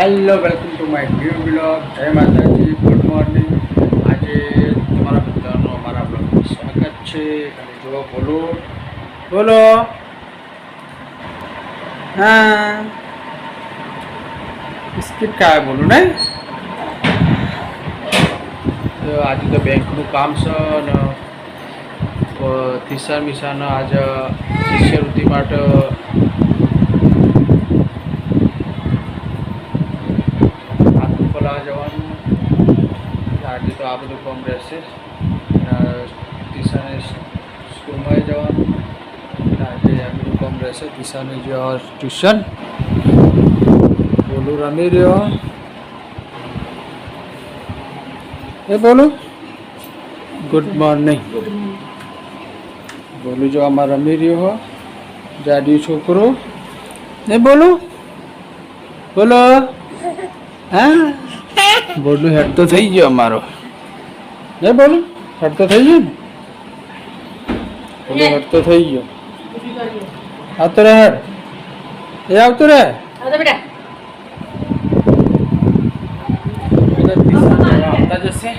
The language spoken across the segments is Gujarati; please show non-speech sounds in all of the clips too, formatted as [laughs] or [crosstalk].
Hello welcome to my new blog જય માતાજી ગુડ મોર્નિંગ આજે તમારા બધાનું અમારા બ્લોગમાં સ્વાગત છે અને જો બોલો બોલો હા બિસ્કિટ ખાય બોલું નહીં તો આજે તો બેંકનું કામ છે અને થિસા મિસાનો આજે શિષ્યવૃત્તિ માટે ખાતું ખોલાવા જવાનું આજે તો આ બધું કામ રહેશે કિસાને સ્કૂલમાં જવાનું. આજે આ બધું કામ રહેશે કિસાને જે ટ્યુશન. બોલું રમી રહ્યો. એ બોલું. ગુડ મોર્નિંગ બોલું જો આમાં રમી રહ્યો હો. જાડ્યું છોકરો. એ બોલું. બોલો. હા? બોલું હેડ તો થઈ ગયો અમારો. ને બોલું. હેડ તો થઈ ગયો? ને બોલું હેડ તો થઈ ગયો. આવતો રહે એ આવતો રહે? આવતા જશે.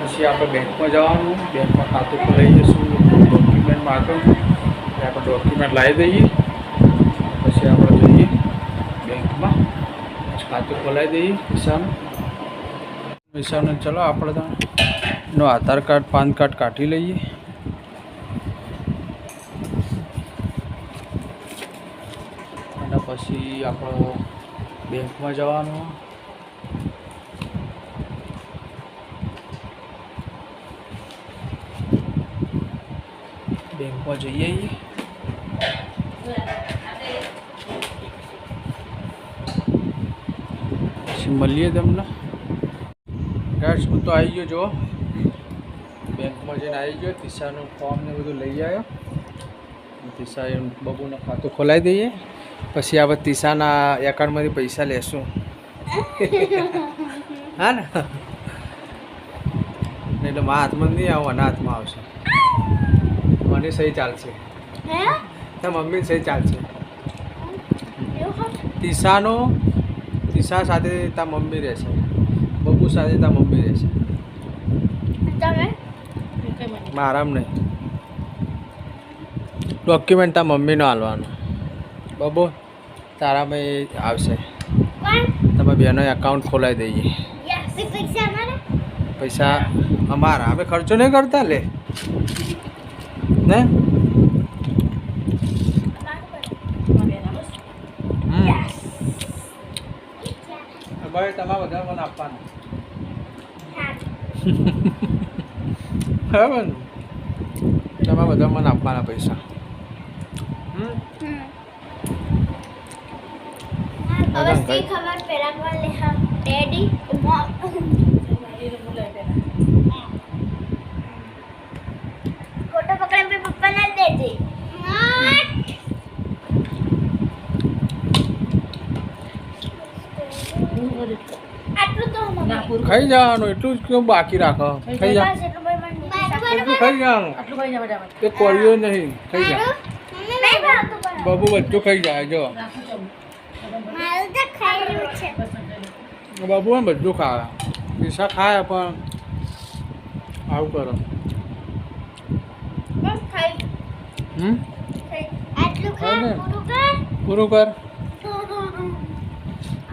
પછી આપણે બેંકમાં જવાનું. બેંકમાં ખાતું ખોલાવી જઈશું ડોક્યુમેન્ટ માંગો. આપણે ડોક્યુમેન્ટ લાવી દઈએ. પછી આપણે જઈએ બેંકમાં. પછી ખાતું ખોલાવી દઈએ પૈસાનું. પૈસાનું ચલો આપણે તો એનો આધાર કાર્ડ, પાન કાર્ડ કાઢી લઈએ. અને પછી આપણો બેંકમાં જવાનું. બેંકમાં જઈએ પછી મળીએ તમને. ગાઈસ હું તો આવી ગયો જો બેંકમાં જઈને આવી ગયો તિસાનું ફોર્મ ને બધું લઈ આવ્યો. તિસા એમ બબુનું ખાતું ખોલાવી દઈએ. પછી આપણે તિસાના એકાઉન્ટમાંથી પૈસા લેશું. [laughs] હા ને? એટલે મારા હાથમાં નહીં આવું એના હાથમાં આવશે. મને સહી ચાલશે. તારા મમ્મી સહી ચાલશે. તિસાનો તિસા સાથે તારા મમ્મી રહેશે. બબુ સાથે તાર મમ્મી રહેશે મારામ નહીં. ડોક્યુમેન્ટ તાર મમ્મીનો હાલવાનો. બબો તારામાં ભાઈ આવશે. તમે બેનો એકાઉન્ટ ખોલાવી દઈએ. પૈસા અમારા? અમે ખર્ચો નહીં કરતા લે. ને? ભાઈ તમારે બધા મને આપવાના. [laughs] બરાબર ને? તમારે બધા મને આપવાના પૈસા. ખબર પેલા ડેડી. ખાઈ જવાનું એટલું જ કેમ બાકી રાખો. ખાઈ જા. બસ એટલું જવાનું. એ કોળિયો નહીં ખાઈ જા. બાબુ બધું ખાઈ જાય જો. મારું તો ખાઈ રહ્યું છે. બાબુ એમ બધું ખાવે. પૈસા ખાય પણ આવું કરો. હમ? ખાઈ. આટલું ખા ખાઈ ને. પૂરું કર.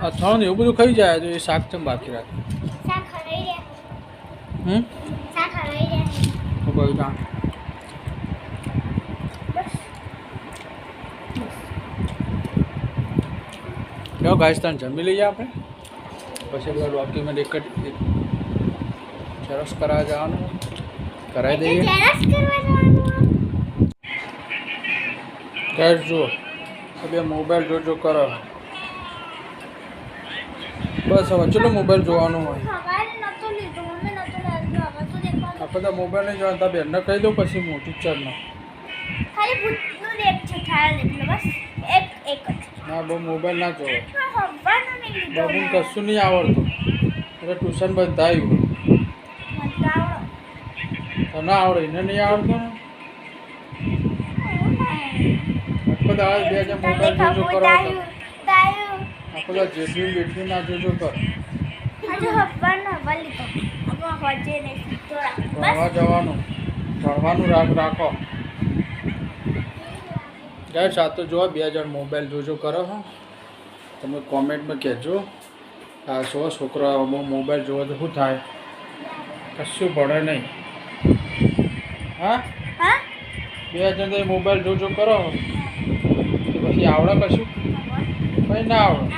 અથાણું એવું બધું ખાઈ જાય તો એ શાક ચમ બાકી રાખે. હમ? રહ્યા તો કહ્યું તા બસ કેવો ગાઈસ તાન જમી લઈએ આપણે? પછી બધા ડોક્યુમેન્ટ એક જ સરસ કરાવવા જવાનું. કરાવી દઈએ. ઝેરોક્ષ કરવા જવાનું. કેશ જુઓ. બે મોબાઈલ જોજો કરો. બસ હવે ચલો મોબાઈલ જોવાનું હોય? તો મોબાઈલ નહીં જાણતા બેનને કહી દઉં પછી હું ચાલનો ખાલી ભૂતનું એક છે ખ્યાલ એટલે બસ એક એક ના બહુ મોબાઈલ ના જોવો. બાબુને. કશું નહીં આવડતું. એટલે ટ્યુશન બંધાયું. તને આવડે એને નહીં આવડતું ને? બે હજાર મોબાઈલ જોજો કરો આખો જેટલી જેટલી ના જોજો કર હજુ હવાનો હવા લીધો હજે નહીં તો રાખ. ભણવા જવાનું. ભણવાનું રાખ રાખો. ગાઈસ સાતો જો બે જણ મોબાઈલ જોજો કરો છો તમે કોમેન્ટમાં કહેજો. આ સો છોકરા મોબાઈલ જોવો તો શું થાય? કશું ભણે નહીં. હા? હા? બે જણ તો મોબાઈલ જોજો કરો. તો પછી આવડે કશું? કંઈ ના આવડે.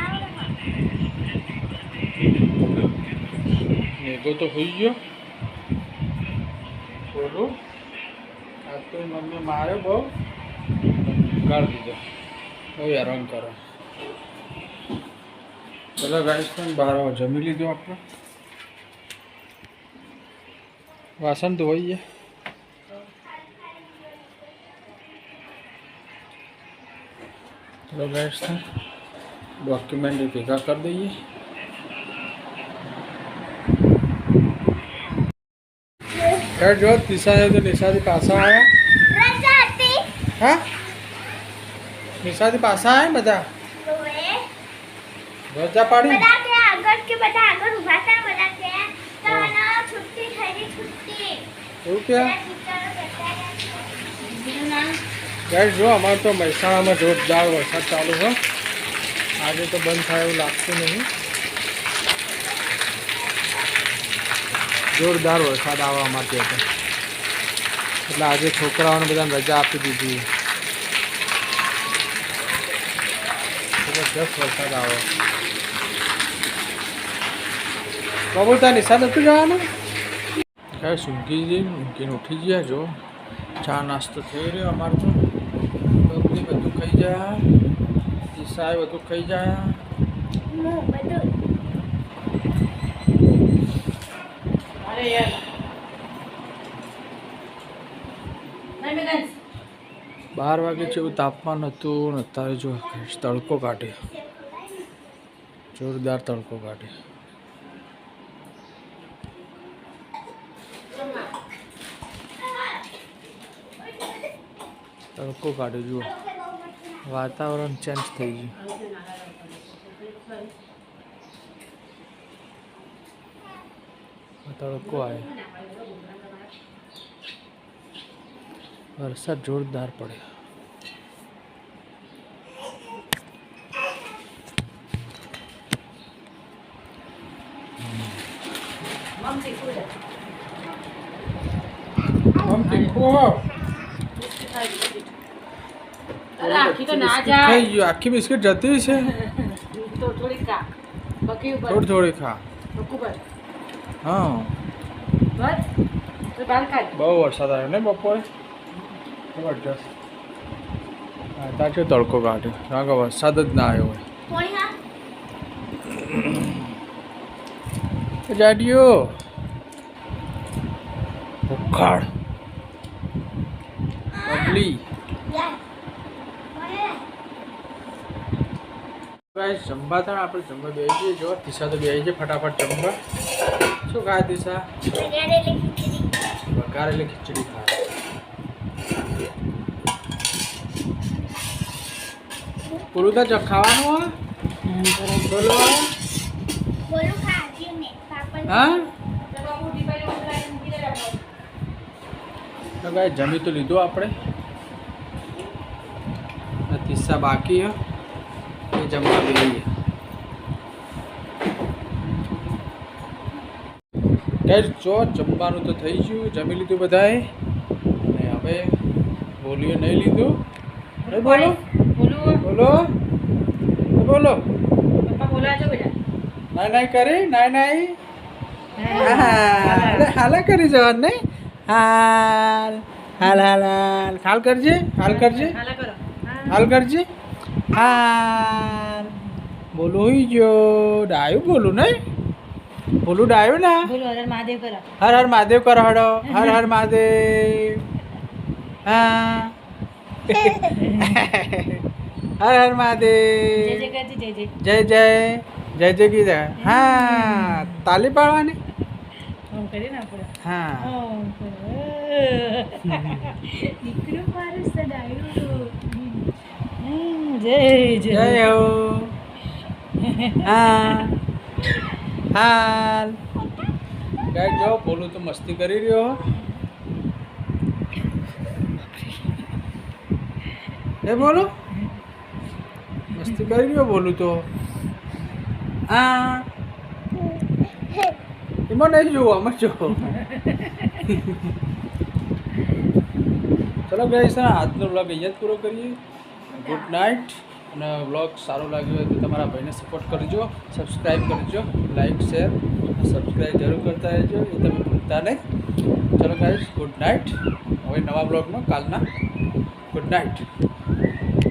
મેઘો તો હોઈ ગયો. બોલું આ તો મમ્મી મારે બહુ ગાળી દીધો બહુ હેરાન કરે ચલો ગાઈસ પણ બહાર આવો. જમી લીધું આપણે વાસણ ધોઈ ગયા ચલો ગાઈસ ડોક્યુમેન્ટ ભેગા કરી દઈએ यार जो निशा है तो निशा जी पासा आया રજા હતી હા નિશા થી પાસા આયા બધા તો એ રજા પાડી બધા કે આગળ કે બધા આગળ ઊભા હતા બધા કે તમને છુટ્ટી થઈ ગઈ છુટ્ટી એવું કે બધા ટીચરો કહેતા રહ્યા ગાઈસ જો અમારે તો મહેસાણામાં જોરદાર વરસાદ ચાલુ છે આજે તો બંધ થાય એવું લાગતું નહીં જોરદાર વરસાદ આવે અમારે હતો. એટલે આજે છોકરાઓને બધાને રજા આપી દીધી. જબરદસ્ત વરસાદ આવે. કબૂતર નિશાન નથી જવાનું? કાંઈ સૂંઘી જઈને ઊંઘીને ઉઠી ગયા જો. ચા નાસ્તો થઈ રહ્યો અમારે તો. બબલી બધું ખાઈ જાય ઈશાએ બધું ખાઈ જાય હું બધું બાર વાગે જેવું તાપમાન હતું અત્યારે જો તડકો કાઢે. જોરદાર તડકો કાઢે. તડકો કાઢે, જુઓ. વાતાવરણ ચેન્જ થઈ ગયું. તડકો આવ્યો વરસાદ જોરદાર પડ્યો આખી તો બિસ્કિટ જાય ખાઈ ગયું આખી બિસ્કિટ જતી છે [laughs] થોડી ખા. બકી ઉપર. થોડી થોડી ખા. હા. બહુ વરસાદ આવ્યો ને બપોરે? જબરજસ્ત. અત્યારે છે તડકો કાઢ્યો? કારણ કે વરસાદ જ ના આવ્યો. હોય જાડિયો. ભૂખાડ બબલી? જમવા હતા આપણે જમવા બેસી જઈએ જો દિશા તો બેસી છે ફટાફટ જમવા. શું ખાય દિશા? વઘારેલી ખીચડી. ખાય. પૂરું તો જ ખાવાનું બોલો. હા? તો ગાય જમી તો લીધું આપણે. કિસ્સા બાકી હે. એ જમવા બેસીએ ગાઈસ જો જમવાનું તો થઈ ગયું જમી લીધું બધાએ. અને હવે બોલ્યું નહીં લીધું. અરે બોલો. બોલો. બોલો. બેટા નાઈ કરી નાઈ નાઈ. હાલ હાલ કરી જવાનું નહીં. હાલ હાલ હાલ હાલ. હાલ કરજે હાલ કરજે. હાલા કરો. હા. હાલ કરજે. હાલ. બોલું ગયો. ડાયું બોલું નહીં? બોલું ડાયું ના? હર મહાદેવ કરો. હર હર મહાદેવ કરો હડો. હર હર મહાદેવ. હા. હર હર મહાદેવ. જય જય જય. જય જય. જય જય હા. તાલી પાડવાની? હા. દીકરો મારું જય જય. જય હો. હા. હાલ. ગાય જો બોલું તો મસ્તી કરી રહ્યો હે. બોલો. મસ્તી કરી રહ્યો બોલું તો. હા એમાં નહીં જોવો આમાં જો ચલો ગાઈસ આજનો બ્લોગ અહીંયા જ પૂરો કરીએ. ગુડ નાઇટ અને વ્લોગ સારો લાગ્યો હોય તો તમારા ભાઈને સપોર્ટ કરજો સબસ્ક્રાઈબ કરજો લાઈક શેર સબસ્ક્રાઈબ જરૂર કરતા રહેજો, એ તમે ભૂલતા નહીં. ચલો ગાઈઝ ગુડ નાઇટ હવે નવા બ્લોગમાં કાલના. Good night